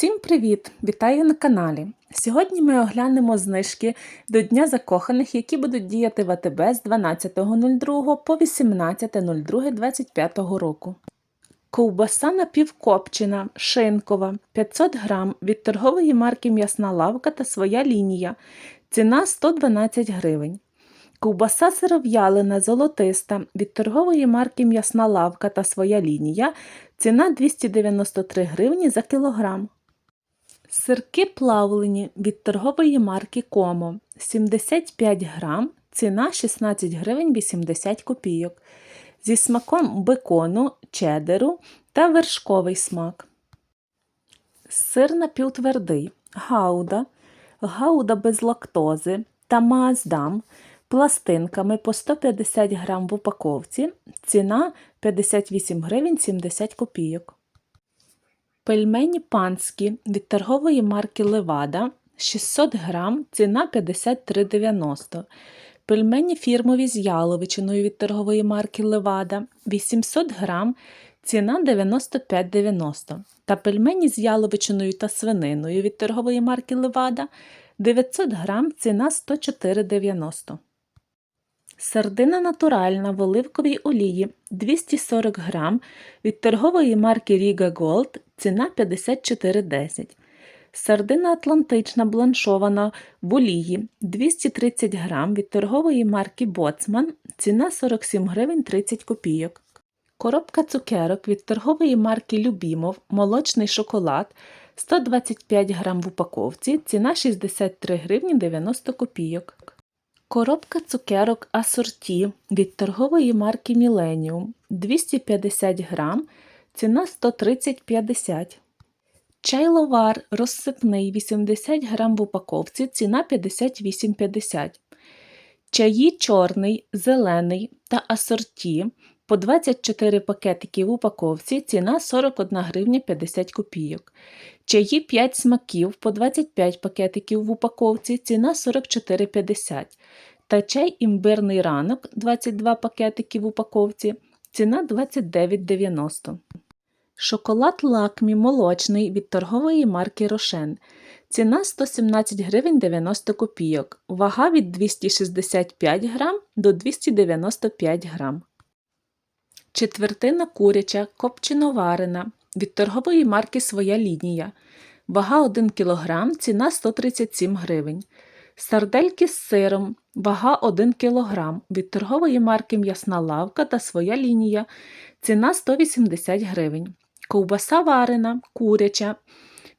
Всім привіт! Вітаю на каналі! Сьогодні ми оглянемо знижки до Дня закоханих, які будуть діяти в АТБ з 12.02 по 18.02.25 року. Ковбаса напівкопчена, шинкова, 500 грам від торгової марки М'ясна лавка та своя лінія. Ціна 112 гривень. Ковбаса сиров'ялина золотиста від торгової марки М'ясна лавка та своя лінія. Ціна 293 гривні за кілограм. Сирки плавлені від торгової марки Комо 75 грам, ціна 16 гривень 80 копійок. Зі смаком бекону, чедеру та вершковий смак. Сир напівтвердий, гауда, гауда без лактози та маасдам пластинками по 150 грам в упаковці. Ціна 58 гривень 70 копійок. Пельмені панські від торгової марки Левада 600 грам, ціна 53,90. Пельмені фірмові з яловичиною від торгової марки Левада 800 грам, ціна 95,90. Та пельмені з яловичиною та свининою від торгової марки Левада 900 грам, ціна 104,90. Сардина натуральна в оливковій олії 240 грам від торгової марки Riga Gold ціна 54,10. Сардина атлантична бланшована в олії 230 грам від торгової марки Боцман ціна 47 гривень 30 копійок. Коробка цукерок від торгової марки Любімов молочний шоколад 125 грам в упаковці ціна 63 гривні 90 копійок. Коробка цукерок асорті від торгової марки Millennium 250 грам, ціна 130,50. Чай ловар розсипний 80 грам в упаковці, ціна 58,50. Чаї чорний, зелений та асорті по 24 пакетики в упаковці, ціна 41 гривня 50 копійок. Чаї 5 смаків по 25 пакетиків в упаковці, ціна 44,50. Та чай імбирний ранок 22 пакетики в упаковці, ціна 29,90. Шоколад лакмі молочний від торгової марки Рошен. Ціна 117 гривень 90 копійок. Вага від 265 грам до 295 грам. Четвертина куряча копченоварена від торгової марки Своя лінія. Вага 1 кг, ціна 137 гривень. Сардельки з сиром, вага 1 кг від торгової марки М'ясна лавка та своя лінія. Ціна 180 гривень. Ковбаса варена, куряча.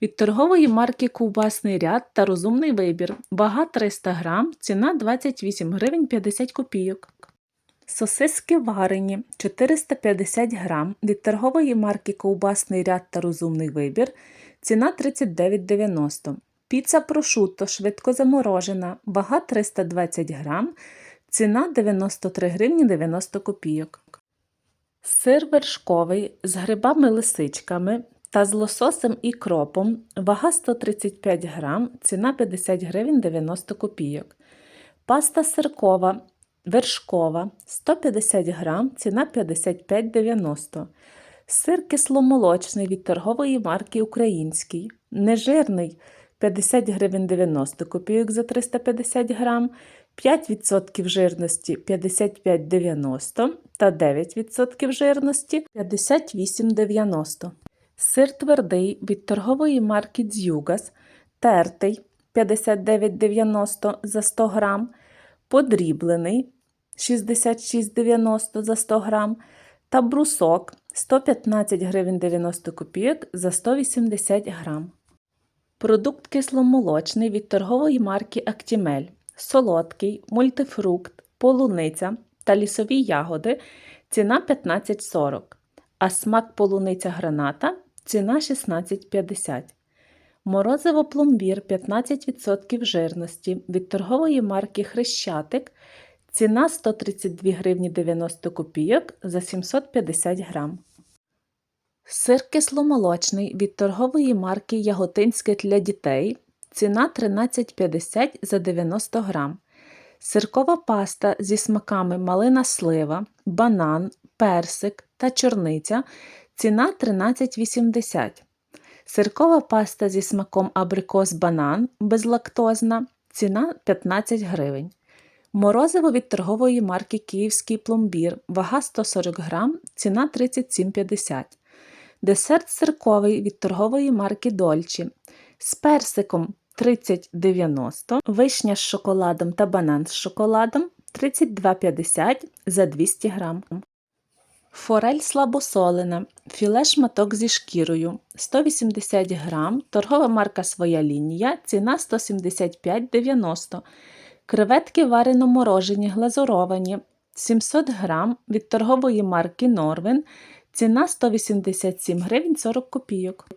Від торгової марки Ковбасний ряд та розумний вибір. Вага 300 г, ціна 28 гривень 50 копійок. Сосиски варені 450 г від торгової марки Ковбасний ряд та розумний вибір. Ціна 39,90 Піца прошутто швидко заморожена, вага 320 грам, ціна 93 гривні 90 копійок. Сир вершковий з грибами-лисичками та з лососем і кропом, вага 135 грам, ціна 50 гривень 90 копійок. Паста сиркова вершкова 150 грам, ціна 55,90 Сир кисломолочний від торгової марки Український, нежирний 50 гривень 90 копійок за 350 грам, 5% жирності 55,90 та 9% жирності 58,90. Сир твердий від торгової марки Дзюгас, тертий 59,90 за 100 грам, подріблений 66,90 за 100 грам та брусок 115 гривень 90 копійок за 180 грам. Продукт кисломолочний від торгової марки Актімель, солодкий, мультифрукт, полуниця та лісові ягоди ціна 15,40, а смак полуниця граната ціна 16,50. Морозиво пломбір 15% жирності від торгової марки Хрещатик ціна 132 гривні 90 копійок за 750 грам. Сир кисломолочний від торгової марки Яготинське для дітей. Ціна 13,50 за 90 грам. Сиркова паста зі смаками малина слива, банан, персик та чорниця. Ціна 13,80 Сиркова паста зі смаком абрикос банан безлактозна. Ціна 15 гривень. Морозиво від торгової марки Київський пломбір. Вага 140 грам, ціна 37,50. Десерт сирковий від торгової марки Дольчі. З персиком 30,90, вишня з шоколадом та банан з шоколадом 32,50 за 200 грам. Форель слабосолена, філе шматок зі шкірою 180 грам, торгова марка Своя лінія, ціна 175,90. Креветки варено морожені глазуровані 700 грам від торгової марки Норвен, ціна 187 гривень 40 копійок.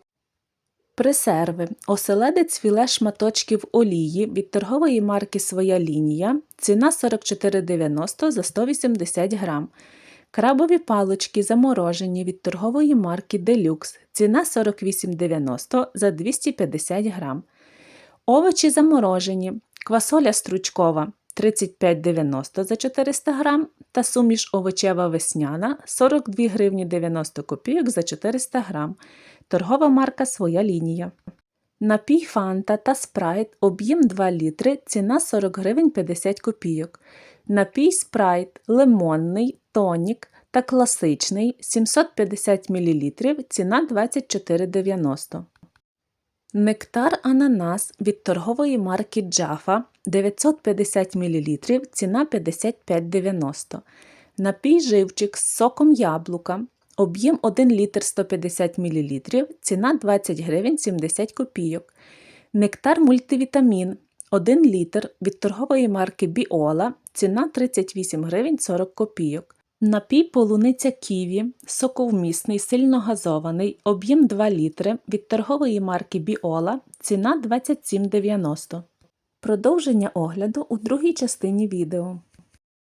Пресерви. Оселедець філе шматочків олії від торгової марки Своя лінія, ціна 44,90 за 180 грам. Крабові палички заморожені від торгової марки Deluxe, ціна 48,90 за 250 грам. Овочі заморожені, квасоля стручкова 35,90 за 400 грам та суміш овочева весняна 42 гривні 90 копійок за 400 грам. Торгова марка Своя лінія. Напій Фанта та Спрайт об'єм 2 літри, ціна 40 гривень 50 копійок. Напій Спрайт лимонний, тонік та класичний 750 мл, ціна 24,90. Нектар ананас від торгової марки Джафа 950 мл, ціна 55,90. Напій живчик з соком яблука. Об'єм 1 літр 150 мл, ціна 20 гривень 70 копійок. Нектар мультивітамін 1 літр від торгової марки Біола, ціна 38 гривень 40 копійок. Напій полуниця ківі, соковмісний, сильно газований, об'єм 2 літри від торгової марки Біола, ціна 27,90. Продовження огляду у другій частині відео.